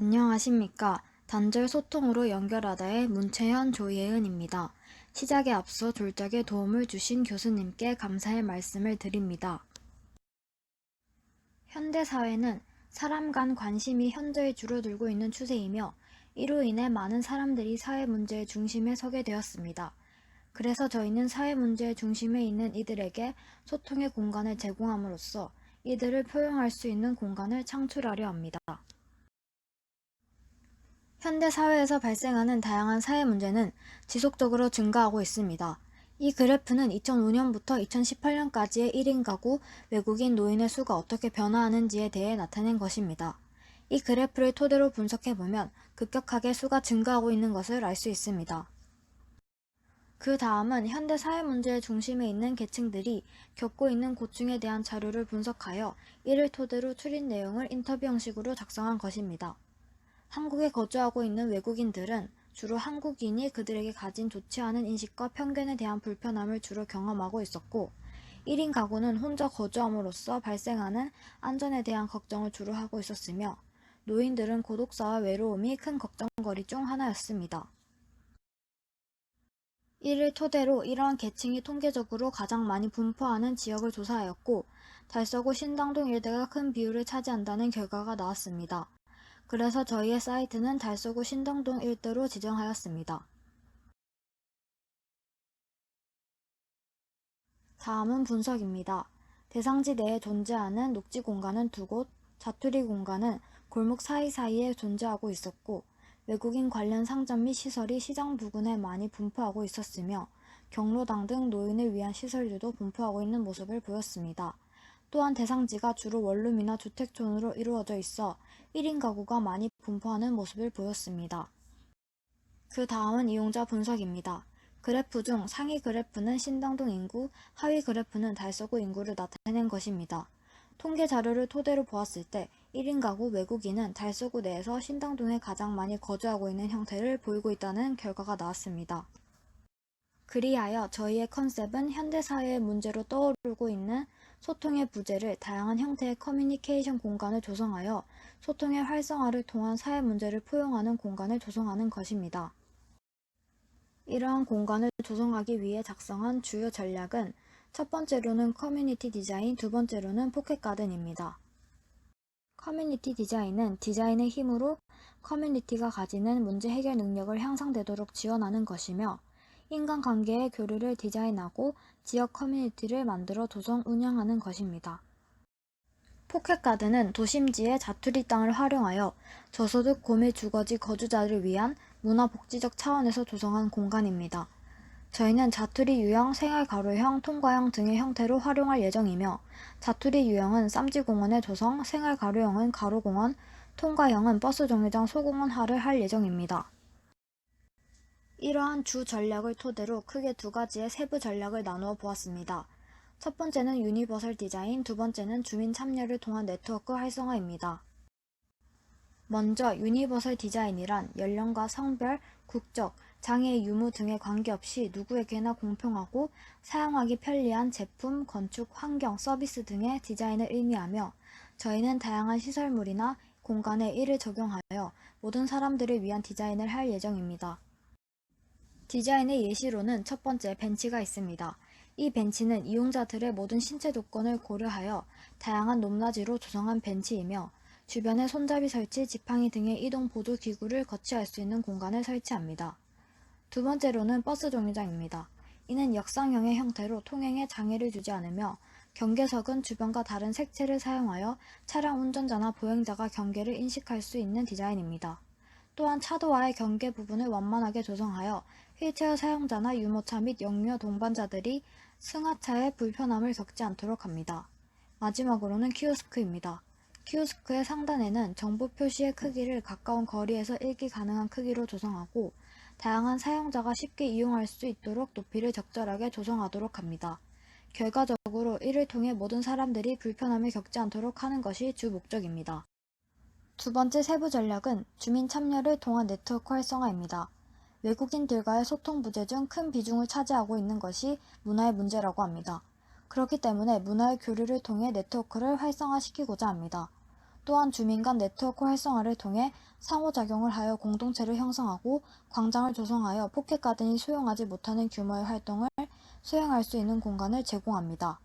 안녕하십니까. 단절 소통으로 연결하다의 문채현 조예은입니다. 시작에 앞서 졸작에 도움을 주신 교수님께 감사의 말씀을 드립니다. 현대 사회는 사람 간 관심이 현저히 줄어들고 있는 추세이며 이로 인해 많은 사람들이 사회 문제의 중심에 서게 되었습니다. 그래서 저희는 사회 문제의 중심에 있는 이들에게 소통의 공간을 제공함으로써 이들을 표현할 수 있는 공간을 창출하려 합니다. 현대 사회에서 발생하는 다양한 사회 문제는 지속적으로 증가하고 있습니다. 이 그래프는 2005년부터 2018년까지의 1인 가구 외국인 노인의 수가 어떻게 변화하는지에 대해 나타낸 것입니다. 이 그래프를 토대로 분석해보면 급격하게 수가 증가하고 있는 것을 알 수 있습니다. 그 다음은 현대 사회 문제의 중심에 있는 계층들이 겪고 있는 고충에 대한 자료를 분석하여 이를 토대로 추린 내용을 인터뷰 형식으로 작성한 것입니다. 한국에 거주하고 있는 외국인들은 주로 한국인이 그들에게 가진 좋지 않은 인식과 편견에 대한 불편함을 주로 경험하고 있었고, 1인 가구는 혼자 거주함으로써 발생하는 안전에 대한 걱정을 주로 하고 있었으며, 노인들은 고독사와 외로움이 큰 걱정거리 중 하나였습니다. 이를 토대로 이러한 계층이 통계적으로 가장 많이 분포하는 지역을 조사하였고, 달서구 신당동 일대가 큰 비율을 차지한다는 결과가 나왔습니다. 그래서 저희의 사이트는 달서구 신당동 일대로 지정하였습니다. 다음은 분석입니다. 대상지 내에 존재하는 녹지 공간은 두 곳, 자투리 공간은 골목 사이사이에 존재하고 있었고, 외국인 관련 상점 및 시설이 시장 부근에 많이 분포하고 있었으며, 경로당 등 노인을 위한 시설들도 분포하고 있는 모습을 보였습니다. 또한 대상지가 주로 원룸이나 주택촌으로 이루어져 있어 1인 가구가 많이 분포하는 모습을 보였습니다. 그 다음은 이용자 분석입니다. 그래프 중 상위 그래프는 신당동 인구, 하위 그래프는 달서구 인구를 나타낸 것입니다. 통계 자료를 토대로 보았을 때 1인 가구 외국인은 달서구 내에서 신당동에 가장 많이 거주하고 있는 형태를 보이고 있다는 결과가 나왔습니다. 그리하여 저희의 컨셉은 현대사회의 문제로 떠오르고 있는 소통의 부재를 다양한 형태의 커뮤니케이션 공간을 조성하여 소통의 활성화를 통한 사회 문제를 포용하는 공간을 조성하는 것입니다. 이러한 공간을 조성하기 위해 작성한 주요 전략은 첫 번째로는 커뮤니티 디자인, 두 번째로는 포켓 가든입니다. 커뮤니티 디자인은 디자인의 힘으로 커뮤니티가 가지는 문제 해결 능력을 향상되도록 지원하는 것이며 인간관계의 교류를 디자인하고 지역 커뮤니티를 만들어 조성 운영하는 것입니다. 포켓가든은 도심지의 자투리 땅을 활용하여 저소득 고밀 주거지 거주자를 위한 문화복지적 차원에서 조성한 공간입니다. 저희는 자투리 유형, 생활 가로형, 통과형 등의 형태로 활용할 예정이며 자투리 유형은 쌈지공원의 조성, 생활 가로형은 가로공원, 통과형은 버스 정류장 소공원화를 할 예정입니다. 이러한 주 전략을 토대로 크게 두 가지의 세부 전략을 나누어 보았습니다. 첫 번째는 유니버설 디자인, 두 번째는 주민 참여를 통한 네트워크 활성화입니다. 먼저 유니버설 디자인이란 연령과 성별, 국적, 장애 유무 등에 관계없이 누구에게나 공평하고 사용하기 편리한 제품, 건축, 환경, 서비스 등의 디자인을 의미하며 저희는 다양한 시설물이나 공간에 이를 적용하여 모든 사람들을 위한 디자인을 할 예정입니다. 디자인의 예시로는 첫 번째 벤치가 있습니다. 이 벤치는 이용자들의 모든 신체 조건을 고려하여 다양한 높낮이로 조성한 벤치이며 주변에 손잡이 설치, 지팡이 등의 이동 보조 기구를 거치할 수 있는 공간을 설치합니다. 두 번째로는 버스 정류장입니다. 이는 역상형의 형태로 통행에 장애를 주지 않으며 경계석은 주변과 다른 색채를 사용하여 차량 운전자나 보행자가 경계를 인식할 수 있는 디자인입니다. 또한 차도와의 경계 부분을 완만하게 조성하여 휠체어 사용자나 유모차 및 영유아 동반자들이 승하차에 불편함을 겪지 않도록 합니다. 마지막으로는 키오스크입니다. 키오스크의 상단에는 정보 표시의 크기를 가까운 거리에서 읽기 가능한 크기로 조성하고 다양한 사용자가 쉽게 이용할 수 있도록 높이를 적절하게 조성하도록 합니다. 결과적으로 이를 통해 모든 사람들이 불편함을 겪지 않도록 하는 것이 주 목적입니다. 두 번째 세부 전략은 주민 참여를 통한 네트워크 활성화입니다. 외국인들과의 소통 부재 중 큰 비중을 차지하고 있는 것이 문화의 문제라고 합니다. 그렇기 때문에 문화의 교류를 통해 네트워크를 활성화시키고자 합니다. 또한 주민 간 네트워크 활성화를 통해 상호작용을 하여 공동체를 형성하고 광장을 조성하여 포켓가든이 수용하지 못하는 규모의 활동을 수행할 수 있는 공간을 제공합니다.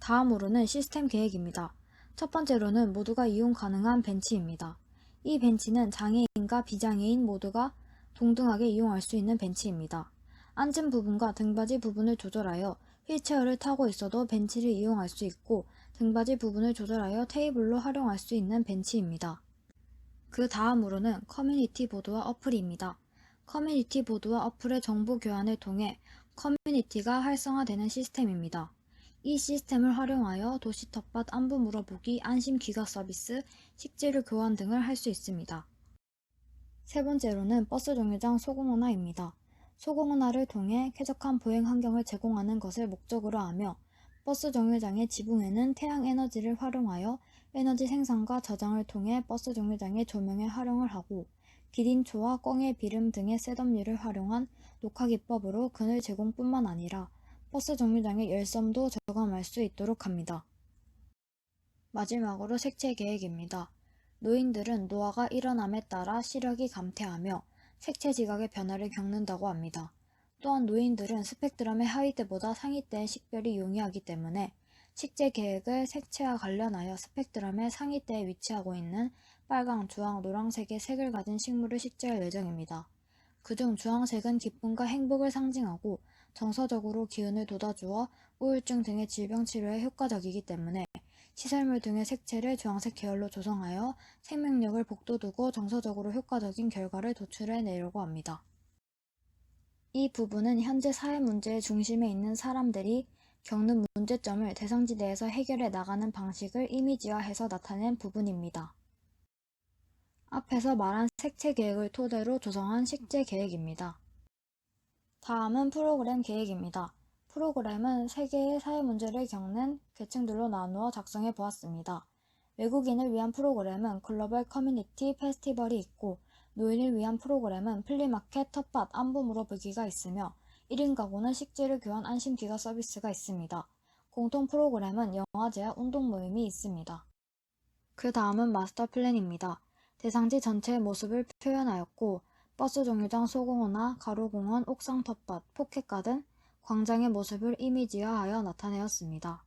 다음으로는 시스템 계획입니다. 첫 번째로는 모두가 이용 가능한 벤치입니다. 이 벤치는 장애인과 비장애인 모두가 동등하게 이용할 수 있는 벤치입니다. 앉은 부분과 등받이 부분을 조절하여 휠체어를 타고 있어도 벤치를 이용할 수 있고 등받이 부분을 조절하여 테이블로 활용할 수 있는 벤치입니다. 그 다음으로는 커뮤니티 보드와 어플입니다. 커뮤니티 보드와 어플의 정보 교환을 통해 커뮤니티가 활성화되는 시스템입니다. 이 시스템을 활용하여 도시 텃밭 안부 물어보기, 안심 귀가 서비스, 식재료 교환 등을 할 수 있습니다. 세 번째로는 버스 정류장 소공원화입니다. 소공원화를 통해 쾌적한 보행 환경을 제공하는 것을 목적으로 하며 버스 정류장의 지붕에는 태양 에너지를 활용하여 에너지 생산과 저장을 통해 버스 정류장의 조명에 활용을 하고 기린초와 꽁의 비름 등의 셋업류를 활용한 녹화 기법으로 그늘 제공뿐만 아니라 버스 정류장의 열섬도 저감할 수 있도록 합니다. 마지막으로 색채 계획입니다. 노인들은 노화가 일어남에 따라 시력이 감퇴하며 색채 지각의 변화를 겪는다고 합니다. 또한 노인들은 스펙트럼의 하위 대보다 상위 대의 식별이 용이하기 때문에 식재 계획을 색채와 관련하여 스펙트럼의 상위 대에 위치하고 있는 빨강, 주황, 노란색의 색을 가진 식물을 식재할 예정입니다. 그중 주황색은 기쁨과 행복을 상징하고 정서적으로 기운을 돋아주어 우울증 등의 질병 치료에 효과적이기 때문에 시설물 등의 색채를 주황색 계열로 조성하여 생명력을 복돋우고 정서적으로 효과적인 결과를 도출해 내려고 합니다. 이 부분은 현재 사회 문제의 중심에 있는 사람들이 겪는 문제점을 대상지대에서 해결해 나가는 방식을 이미지화해서 나타낸 부분입니다. 앞에서 말한 색채 계획을 토대로 조성한 식재 계획입니다. 다음은 프로그램 계획입니다. 프로그램은 세 개의 사회 문제를 겪는 계층들로 나누어 작성해 보았습니다. 외국인을 위한 프로그램은 글로벌 커뮤니티 페스티벌이 있고 노인을 위한 프로그램은 플리마켓, 텃밭, 안부 물어보기가 있으며 1인 가구는 식재료 교환 안심기가 서비스가 있습니다. 공통 프로그램은 영화제와 운동 모임이 있습니다. 그 다음은 마스터 플랜입니다. 대상지 전체의 모습을 표현하였고 버스 정류장 소공원화, 가로공원, 옥상 텃밭, 포켓가든, 광장의 모습을 이미지화하여 나타내었습니다.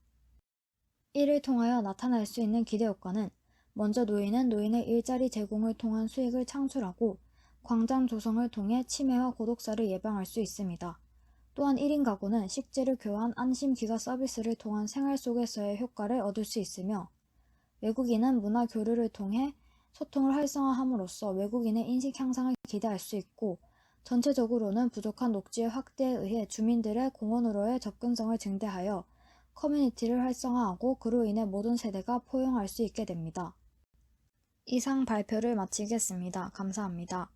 이를 통하여 나타날 수 있는 기대 효과는 먼저 노인은 노인의 일자리 제공을 통한 수익을 창출하고 광장 조성을 통해 치매와 고독사를 예방할 수 있습니다. 또한 1인 가구는 식재료 교환 안심 기가 서비스를 통한 생활 속에서의 효과를 얻을 수 있으며 외국인은 문화 교류를 통해 소통을 활성화함으로써 외국인의 인식 향상을 기대할 수 있고 전체적으로는 부족한 녹지의 확대에 의해 주민들의 공원으로의 접근성을 증대하여 커뮤니티를 활성화하고 그로 인해 모든 세대가 포용할 수 있게 됩니다. 이상 발표를 마치겠습니다. 감사합니다.